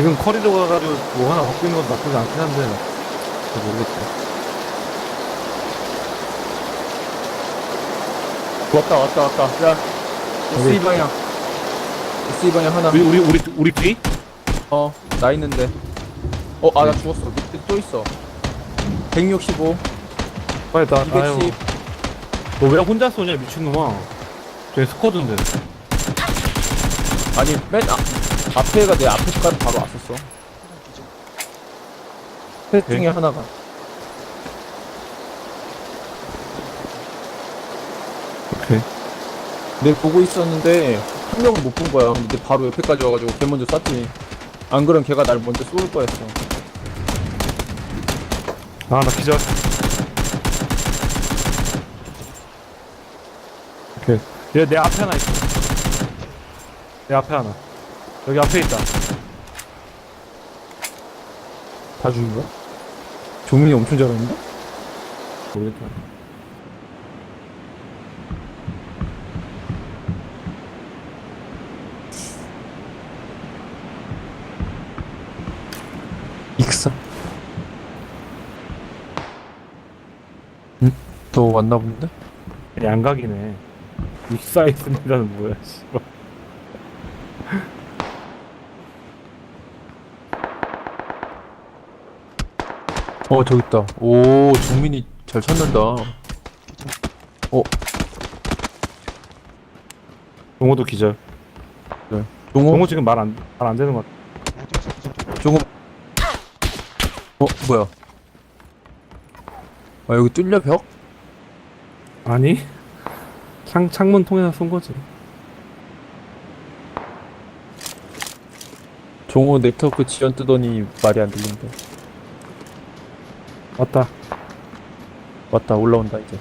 지금 커리도 가가지고 뭐 하나 바뀌는 건 나쁘지 않긴 한데 잘 모르겠다. 왔다 왔다 왔다 야 SE 방향 SE 방향 하나 우리 우리 우리 우리 뒤? 어 나 있는데 어 아 나 죽었어 밑에 또 있어 165 빨리 나. 아유, 210 너왜 혼자 쏘냐 미친놈아. 저기 스쿼드인데. 아니 맨 앞, 앞에가 내 앞에까지 바로 왔었어 셋 중에 하나가 오케이. 내 보고 있었는데 한 명은 못 본 거야 근데 바로 옆에까지 와가지고 걔 먼저 쐈지 안 그럼 걔가 날 먼저 쏠 거였어 아, 나 기절. 오케이. 얘 내 앞에 하나 있어. 내 앞에 하나. 여기 앞에 있다. 다 죽인 거야? 종민이 엄청 잘하는데? 모르겠다. 익사 응? 너 왔나 본데? 양각이네. 익사이스니다는 뭐야, 씨발. 어 저기 있다 오 종민이 잘 찾는다 동호도 기절. 종호? 동호 지금 말 안, 말 안 되는 것 같아. 종호 어 뭐야 아 여기 뚫려 벽? 아니? 창, 창문 통해서 쏜 거지. 종호 네트워크 지연 뜨더니 말이 안 들린다 왔다. 왔다 올라온다 이제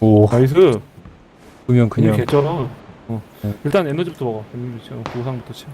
오 나이스. 그냥 그냥 개쩔어. 어. 네. 일단 에너지부터 먹어. 에너지, 어, 보상부터 치.